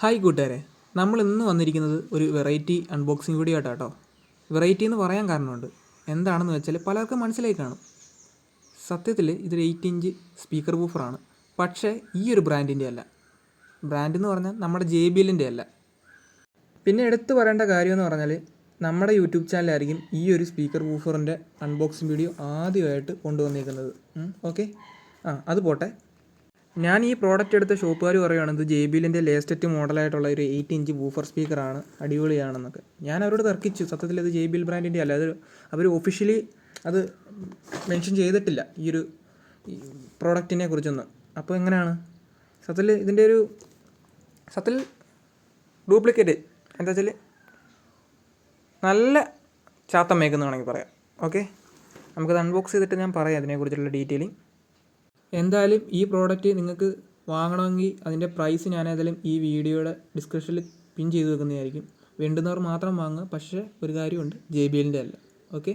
Hi കൂട്ടുകാരെ. നമ്മൾ ഇന്ന് വന്നിരിക്കുന്നത് ഒരു വെറൈറ്റി അൺബോക്സിംഗ് വീഡിയോ ആയിട്ടാട്ടോ വെറൈറ്റി എന്ന് പറയാൻ കാരണമുണ്ട്. എന്താണെന്ന് വെച്ചാൽ പലർക്കും മനസ്സിലായി കാണും. സത്യത്തിൽ ഇതൊരു എയ്റ്റ് ഇഞ്ച് സ്പീക്കർ ബൂഫറാണ് പക്ഷേ ഈ ഒരു ബ്രാൻഡിന്റെ അല്ല. ബ്രാൻഡ് എന്ന് പറഞ്ഞാൽ നമ്മുടെ ജെ ബി എല്ലിന്റെ അല്ല. പിന്നെ എടുത്തു പറയേണ്ട കാര്യമെന്ന് പറഞ്ഞാൽ നമ്മുടെ യൂട്യൂബ് ചാനലായിരിക്കും ഈ ഒരു സ്പീക്കർ ബൂഫറിന്റെ അൺബോക്സിംഗ് വീഡിയോ ആദ്യമായിട്ട് കൊണ്ടുവന്നിരിക്കുന്നത് ഓക്കെ ആ അത് പോട്ടെ. ഞാൻ ഈ പ്രോഡക്റ്റ് എടുത്ത ഷോപ്പുകാർ പറയുകയാണ് ഇത് ജെ എല്ലിന്റെ ലേറ്റസ്റ്റ് മോഡലായിട്ടുള്ള ഒരു എയ്റ്റ് ഇഞ്ച് ബൂഫർ സ്പീക്കറാണ് അടിപൊളിയാണെന്നൊക്കെ. ഞാൻ അവരോട് തർക്കിച്ചു സത്യത്തിൽ ഇത് ജെ ബി എൽ ബ്രാൻഡിന്റെ അല്ല അത് അവർ ഒഫീഷ്യലി അത് മെൻഷൻ ചെയ്തിട്ടില്ല ഈ ഒരു പ്രോഡക്റ്റിനെ കുറിച്ചൊന്നും. അപ്പോൾ എങ്ങനെയാണ്? സത്യത്തിൽ ഇതിന്റെ ഒരു സത്യത്തിൽ ഡ്യൂപ്ലിക്കേറ്റ് എന്താ വെച്ചാൽ നല്ല ചാത്തം മേക്കെന്ന് വേണമെങ്കിൽ പറയാം ഓക്കെ നമുക്കത് അൺബോക്സ് ചെയ്തിട്ട് ഞാൻ പറയാം അതിനെക്കുറിച്ചുള്ള ഡീറ്റെയിലിംഗ് എന്തായാലും ഈ പ്രോഡക്റ്റ് നിങ്ങൾക്ക് വാങ്ങണമെങ്കിൽ അതിന്റെ പ്രൈസ് ഞാൻ ഏതായാലും ഈ വീഡിയോയുടെ ഡിസ്ക്രിപ്ഷനിൽ പിൻ ചെയ്ത് വെക്കുന്നതായിരിക്കും. വേണ്ടുന്നവർ മാത്രം വാങ്ങുക പക്ഷേ ഒരു കാര്യമുണ്ട് ജെ ബി എല്ലിന്റെ അല്ല. ഓക്കെ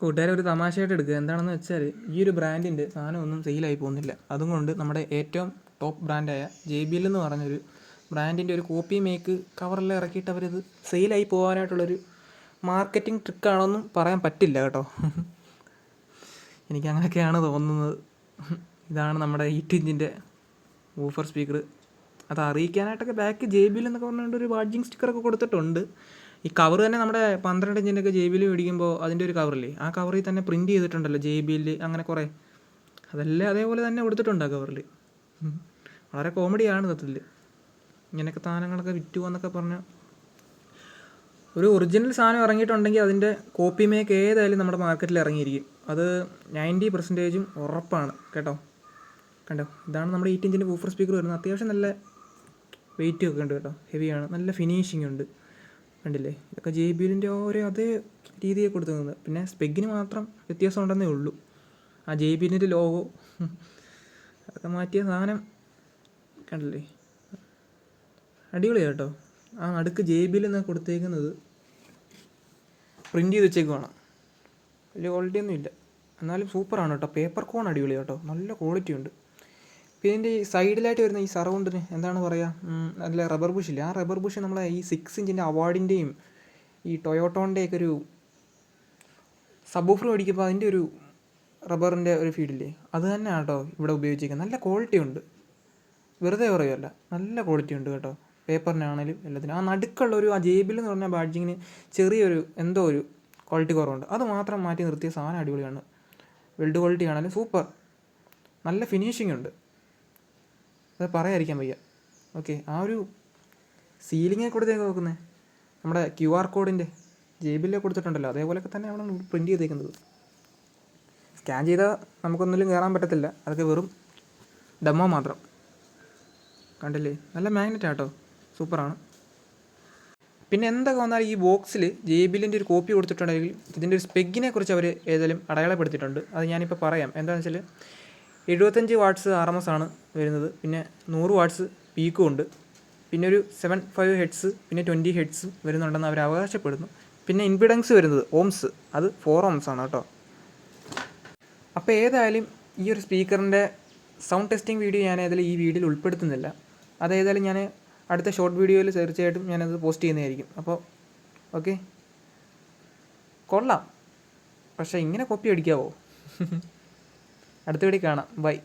കൂട്ടുകാരെ ഒരു തമാശയായിട്ട് എടുക്കുക. എന്താണെന്ന് വെച്ചാൽ ഈ ഒരു ബ്രാൻഡിന്റെ സാധനം ഒന്നും സെയിലായി പോകുന്നില്ല. അതുകൊണ്ട് നമ്മുടെ ഏറ്റവും ടോപ്പ് ബ്രാൻഡായ ജെ ബി എൽ എന്ന് പറഞ്ഞൊരു ബ്രാൻഡിന്റെ ഒരു കോപ്പി മേക്ക് കവറിലെ ഇറക്കിയിട്ട് അവരത് സെയിലായി പോകാനായിട്ടുള്ളൊരു മാർക്കറ്റിംഗ് ട്രിക്കാണെന്നും പറയാൻ പറ്റില്ല കേട്ടോ. എനിക്ക് അങ്ങനെയൊക്കെയാണ് തോന്നുന്നത്. ഇതാണ് നമ്മുടെ എയ്റ്റ് ഇഞ്ചിന്റെ വൂഫർ സ്പീക്കർ അത് അറിയിക്കാനായിട്ടൊക്കെ ബാക്ക് ജെ ബിയിൽ എന്നൊക്കെ പറഞ്ഞുകൊണ്ട് ഒരു വാഡ്ജിങ് സ്റ്റിക്കറൊക്കെ കൊടുത്തിട്ടുണ്ട്. ഈ കവർ തന്നെ നമ്മുടെ പന്ത്രണ്ട് ഇഞ്ചിന്റെയൊക്കെ ജെ ബിയിൽ മേടിക്കുമ്പോൾ അതിന്റെ ഒരു കവറില്ലേ ആ കവറിൽ തന്നെ പ്രിന്റ് ചെയ്തിട്ടുണ്ടല്ലോ ജെ ബിയിൽ അങ്ങനെ കുറേ. അതെല്ലാം അതേപോലെ തന്നെ കൊടുത്തിട്ടുണ്ട് ആ കവറിൽ വളരെ കോമഡിയാണ് സത്യത്തിൽ ഇങ്ങനെയൊക്കെ സാധനങ്ങളൊക്കെ വിറ്റു എന്നൊക്കെ പറഞ്ഞ ഒരു ഒറിജിനൽ സാധനം ഇറങ്ങിയിട്ടുണ്ടെങ്കിൽ അതിന്റെ കോപ്പി മേക്ക് ഏതായാലും നമ്മുടെ മാർക്കറ്റിൽ ഇറങ്ങിയിരിക്കും. അത് നയന്റി പെർസെന്റേജും ഉറപ്പാണ്. കേട്ടോ? കണ്ടോ? ഇതാണ് നമ്മുടെ എയ്റ്റ് ഇഞ്ചിന്റെ ബൂഫർ സ്പീക്കർ വരുന്നത്. അത്യാവശ്യം നല്ല വെയിറ്റ് ഒക്കെ ഉണ്ട് കേട്ടോ. ഹെവിയാണ് നല്ല ഫിനിഷിംഗ് ഉണ്ട്. കണ്ടില്ലേ? ഇതൊക്കെ ജെ ബി എല്ലിന്റെ ഓരോ അതേ രീതിയിൽ കൊടുക്കുന്നത് പിന്നെ സ്പെഗിന് മാത്രം വ്യത്യാസം ഉണ്ടെന്നേ ഉള്ളൂ. ആ ജെ ബി എല്ലിന്റെ ലോഗോ അതൊക്കെ മാറ്റിയ സാധനം കണ്ടില്ലേ? അടിപൊളിയാണ് കേട്ടോ. ആ നടുക്ക് ജെ ബിയിൽ നിന്ന് കൊടുത്തേക്കുന്നത്. പ്രിന്റ് ചെയ്ത് വെച്ചേക്കുവാണ്. വലിയ ക്വാളിറ്റി ഒന്നും ഇല്ല. എന്നാലും സൂപ്പറാണ് കേട്ടോ. പേപ്പർ കോൺ അടിപൊളി കേട്ടോ നല്ല ക്വാളിറ്റി ഉണ്ട്. പിന്നെ ഇതിന്റെ ഈ സൈഡിലായിട്ട് വരുന്ന ഈ സറൗണ്ടിന് എന്താണ് പറയുക നല്ല റബ്ബർ ബുഷില്ലേ ആ റബ്ബർ ബുഷ് നമ്മളെ ഈ സിക്സ് ഇഞ്ചിന്റെ അവാർഡിന്റെയും ഈ ടൊയോട്ടോന്റെയൊക്കെ ഒരു സബൂഫർ മേടിക്കുമ്പോൾ അതിന്റെ ഒരു റബ്ബറിന്റെ ഒരു ഫീഡില്ലേ അത് തന്നെയാണ് കേട്ടോ ഇവിടെ ഉപയോഗിച്ചിരിക്കുന്നത് നല്ല ക്വാളിറ്റി ഉണ്ട്. വെറുതെ പറയുമല്ല നല്ല ക്വാളിറ്റി ഉണ്ട് കേട്ടോ. പേപ്പറിനാണേലും എല്ലാത്തിനും. ആ നടുക്കുള്ള ഒരു ആ ജേബിൽ എന്ന് പറഞ്ഞ ബാഡ്ജിങ്ങിന് ചെറിയൊരു എന്തോ ഒരു ക്വാളിറ്റി കുറവുണ്ട്. അത് മാത്രം മാറ്റി നിർത്തിയ സാധനം അടിപൊളിയാണ്. വെൽഡ് ക്വാളിറ്റി ആണെങ്കിലും സൂപ്പർ നല്ല ഫിനിഷിംഗ് ഉണ്ട്. അത് പറയാതിരിക്കാൻ വയ്യ. ഓക്കെ ആ ഒരു സീലിങ്ങെ കൊടുത്തേക്ക് നോക്കുന്നത് നമ്മുടെ ക്യു ആർ കോഡിന്റെ ജേബിലെ കൊടുത്തിട്ടുണ്ടല്ലോ. അതേപോലെയൊക്കെ തന്നെ അവിടെ പ്രിന്റ് ചെയ്തേക്കുന്നത്. സ്കാൻ ചെയ്താൽ നമുക്കൊന്നിലും കയറാൻ പറ്റത്തില്ല. അതൊക്കെ വെറും ഡെമോ മാത്രം. കണ്ടില്ലേ? നല്ല മാഗ്നറ്റ് ആട്ടോ. സൂപ്പറാണ് പിന്നെ എന്തൊക്കെ വന്നാൽ ഈ ബോക്സിൽ ജെ ഒരു കോപ്പി കൊടുത്തിട്ടുണ്ടെങ്കിൽ ഇതിന്റെ ഒരു സ്പെഗിനെ കുറിച്ച് അവർ ഏതായാലും അടയാളപ്പെടുത്തിയിട്ടുണ്ട്. അത് ഞാനിപ്പോൾ പറയാം. എന്താണെന്ന് വെച്ചാൽ എഴുപത്തഞ്ച് വാട്ട്സ് ആർ എം എസ് ആണ് വരുന്നത്. പിന്നെ നൂറ് വാട്ട്സ് പീക്കും ഉണ്ട്. പിന്നെ ഒരു സെവൻ ഫൈവ് ഹെഡ്സ് പിന്നെ ട്വന്റി ഹെഡ്സും വരുന്നുണ്ടെന്ന് അവർ അവകാശപ്പെടുന്നു. പിന്നെ ഇൻപിഡൻസ് വരുന്നത് ഓംസ്. അത് ഫോർ ഓംസ് ആണ് കേട്ടോ. അപ്പോൾ ഏതായാലും ഈ ഒരു സ്പീക്കറിന്റെ സൗണ്ട് ടെസ്റ്റിംഗ് വീഡിയോ ഞാൻ ഏതായാലും ഈ വീഡിയോയിൽ ഉൾപ്പെടുത്തുന്നില്ല. അതേതായാലും ഞാൻ അടുത്ത ഷോർട്ട് വീഡിയോയിൽ തീർച്ചയായിട്ടും ഞാനത് പോസ്റ്റ് ചെയ്യുന്നതായിരിക്കും. അപ്പോൾ ഓക്കെ കൊള്ളാം. പക്ഷേ ഇങ്ങനെ കോപ്പി അടിക്കാവോ? അടുത്ത വീഡിയോ കാണാം. ബൈ